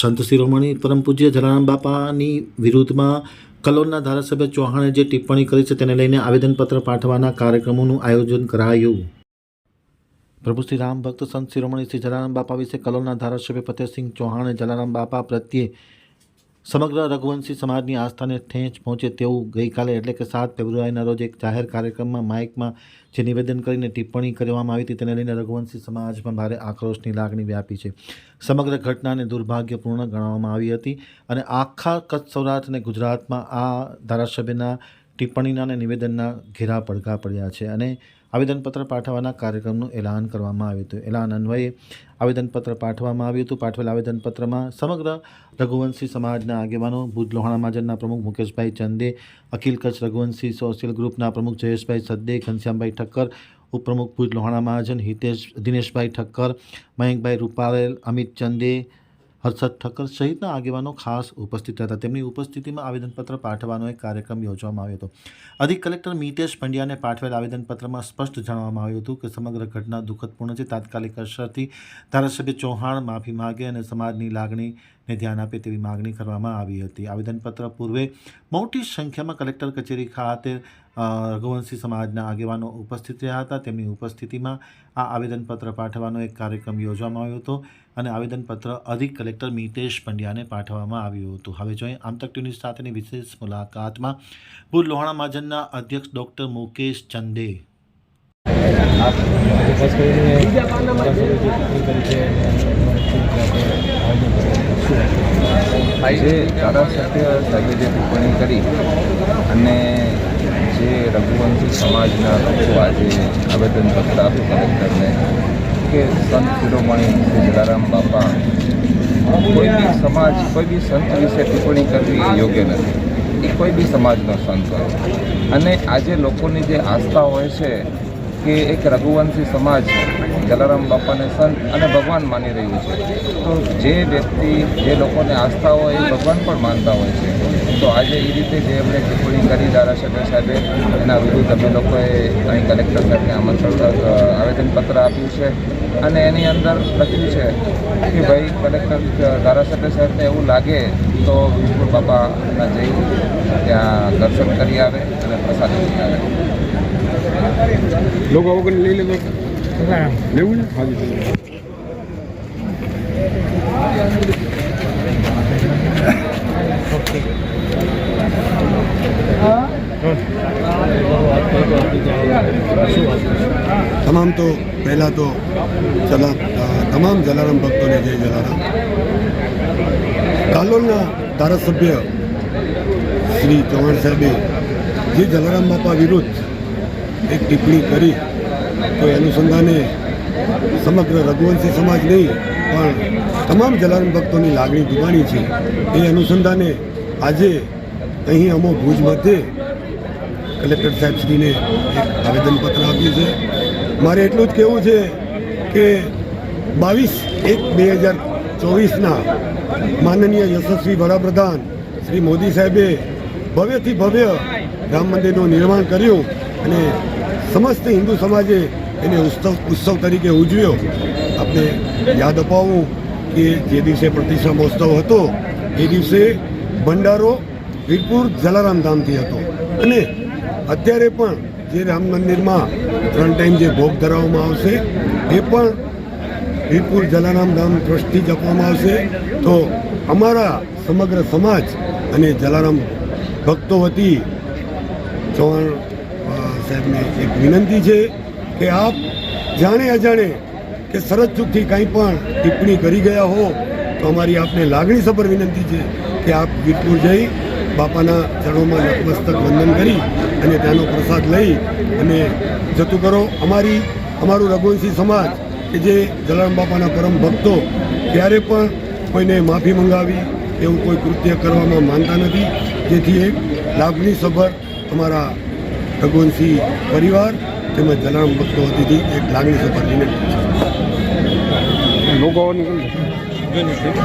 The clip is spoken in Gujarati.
સંત શિરોમણી પરમ પૂજ્ય જલારામ બાપાની વિરુદ્ધમાં કલોલના ધારાસભ્ય ચૌહાણે જે ટિપ્પણી કરી છે તેને લઈને આવેદનપત્ર પાઠવવાના કાર્યક્રમોનું આયોજન કરાયું. પ્રભુ શ્રી રામ ભક્ત સંત શિરોમણી શ્રી જલારામ બાપા વિશે કલોલના ધારાસભ્ય ફતેહસિંહ ચૌહાણે જલારામ બાપા પ્રત્યે સમગ્ર રઘુવંશી સમાજની આસ્થાને ઠેંચ પહોંચે તેવું ગઈકાલે એટલે કે સાત ફેબ્રુઆરીના રોજ એક જાહેર કાર્યક્રમમાં માઇકમાં જે નિવેદન કરીને ટિપ્પણી કરવામાં આવી હતી તેને લઈને રઘુવંશી સમાજમાં ભારે આક્રોશની લાગણી વ્યાપી છે. સમગ્ર ઘટનાને દુર્ભાગ્યપૂર્ણ ગણવામાં આવી હતી અને આખા કચ્છ સૌરાષ્ટ્ર અને ગુજરાતમાં આ ધારાસભ્યના ટિપ્પણીના અને નિવેદનના ઘેરા પડઘા પડ્યા છે અને આવેદનપત્ર પાઠવવાના કાર્યક્રમનું એલાન કરવામાં આવ્યું હતું. એલાન અન્વયે આવેદનપત્ર પાઠવવામાં આવ્યું હતું. પાઠવેલ આવેદનપત્રમાં સમગ્ર રઘુવંશી સમાજના આગેવાનો, ભુજ લોહાણા મહાજનના પ્રમુખ મુકેશભાઈ ચંદે, અખિલ કચ્છ રઘુવંશી સોશિયલ ગ્રુપના પ્રમુખ જયેશભાઈ સદ્દે, ઘનશ્યામભાઈ ઠક્કર, ઉપપ્રમુખ ભુજ લોહાણા મહાજન હિતેશ, દિનેશભાઈ ઠક્કર, મયંકભાઈ રૂપારેલ, અમિત ચંદે હર્ષદ ઠક્કર સહિતના આગેવાનો ખાસ ઉપસ્થિત હતા તેમની ઉપસ્થિતિમાં આવેદનપત્ર પાઠવવાનો એક કાર્યક્રમ યોજવામાં આવ્યો હતો. અધિક કલેક્ટર મિતેશ પંડ્યાને પાઠવેલ આવેદનપત્રમાં સ્પષ્ટ જણાવવામાં આવ્યું હતું કે સમગ્ર ઘટના દુઃખદપૂર્ણ છે. તાત્કાલિક અસરથી ધારાસભ્ય ચૌહાણ માફી માગે અને સમાજની લાગણીને ધ્યાન આપે તેવી માગણી કરવામાં આવી હતી. આવેદનપત્ર પૂર્વે મોટી સંખ્યામાં કલેક્ટર કચેરી ખાતે રઘુવંશી સમાજના આગેવાનો ઉપસ્થિત રહ્યા હતા. તેમની ઉપસ્થિતિમાં આ આવેદનપત્ર પાઠવવાનો એક કાર્યક્રમ યોજવામાં આવ્યો હતો અને આવેદનપત્ર અધિક કલેક્ટર મિતેશ પંડ્યાને પાઠવવામાં આવ્યું હતું. હવે જોઈએ આમતક ન્યૂઝ સાથેની વિશેષ મુલાકાતમાં. ભુજ લોહાણા મહાજનના અધ્યક્ષ ડૉક્ટર મુકેશ ચંદે. જે જે ધારાસભ્ય સાહેબે જે ટિપ્પણી કરી અને જે રઘુવંશી સમાજના લોકો આજે આવેદનપત્ર આપ્યું કલેક્ટરને કે સંત શિરોમણી શ્રી જલારામ બાપા, કોઈ બી સમાજ, કોઈ બી સંત વિશે ટિપ્પણી કરવી એ યોગ્ય નથી. એ કોઈ બી સમાજનો સંત હોય. અને આજે લોકોની જે આસ્થા હોય છે કે એક રઘુવંશી સમાજ જલારામ બાપાને સંત અને ભગવાન માની રહ્યું છે. તો જે વ્યક્તિ, જે લોકોને આસ્થા હોય એ ભગવાન પણ માનતા હોય છે. તો આજે એ રીતે જે એમણે ટિપ્પણી કરી ધારાસભ્ય સાહેબે એના વિરુદ્ધ અમે લોકોએ અહીં કલેક્ટર સાહેબને આમંત્રણ આવેદનપત્ર આપ્યું છે. અને એની અંદર લખ્યું છે કે ભાઈ કલેક્ટર ધારાસભ્ય સાહેબને એવું લાગે તો વિષ્ણુ બાપાના જઈ ત્યાં દર્શન કરી આવે અને પ્રસાદ લઈ આવે. લોકો લઈ લેજો. લેવું ને? હાજી તમામ તો પહેલાં તો જલા તમામ જલારામ ભક્તોને જય જલારામ. કાલોલના ધારાસભ્ય શ્રી ચૌહાણ સાહેબે જે જલારામ બાપા વિરુદ્ધ એક ટિપ્પણી કરી, તો એ અનુસંધાને સમગ્ર રઘુવંશી સમાજ નહીં, પણ તમામ જલારામ ભક્તોની લાગણી દુબાણી છે. એ અનુસંધાને આજે અહીં અમો ભુજ મધ્યે કલેક્ટર સાહેબશ્રીને એક આવેદનપત્ર આપ્યું છે. મારે એટલું જ કહેવું છે કે બાવીસ એક બે હજાર ચોવીસના માનનીય યશસ્વી વડાપ્રધાન શ્રી મોદી સાહેબે ભવ્યથી ભવ્ય રામ મંદિરનું નિર્માણ કર્યું અને સમસ્ત હિન્દુ સમાજે એને ઉત્સવ ઉત્સવ તરીકે ઉજવ્યો. આપણે યાદ અપાવું કે જે દિવસે પ્રતિષ્ઠા મહોત્સવ હતો, એ દિવસે ભંડારો વીરપુર જલારામ ધામથી હતો. અને અત્યારે પણ જે રામ મંદિરમાં ત્રણ ટાઈમ જે ભોગ ધરાવવામાં આવશે, એ પણ વીરપુર જલારામ ધામ ટ્રસ્ટથી જ આપવામાં આવશે. તો અમારા સમગ્ર સમાજ અને જલારામ ભક્તો વતી ચૌહાણ સાહેબને એક વિનંતી છે કે આપ જાણે અજાણે કે શરત ચૂકથી કાંઈ પણ ટિપ્પણી કરી ગયા હો, તો અમારી આપને લાગણીસભર વિનંતી છે કે આપ વીરપુર જઈ બાપાના ચરણોમાં નતમસ્તક વંદન કરી અને ત્યાંનો પ્રસાદ લઈ અને જતું કરો. અમારી, અમારું રઘુવંશી સમાજ કે જે જલારામ બાપાના પરમ ભક્તો ત્યારે પણ કોઈને માફી મંગાવી એવું કોઈ કૃત્ય કરવામાં માનતા નથી. જેથી એક લાગણીસભર અમારા રઘુવંશી પરિવાર તેમજ જલારામ ભક્તો અતિથિ એક લાગણીસભર વિનંતી છે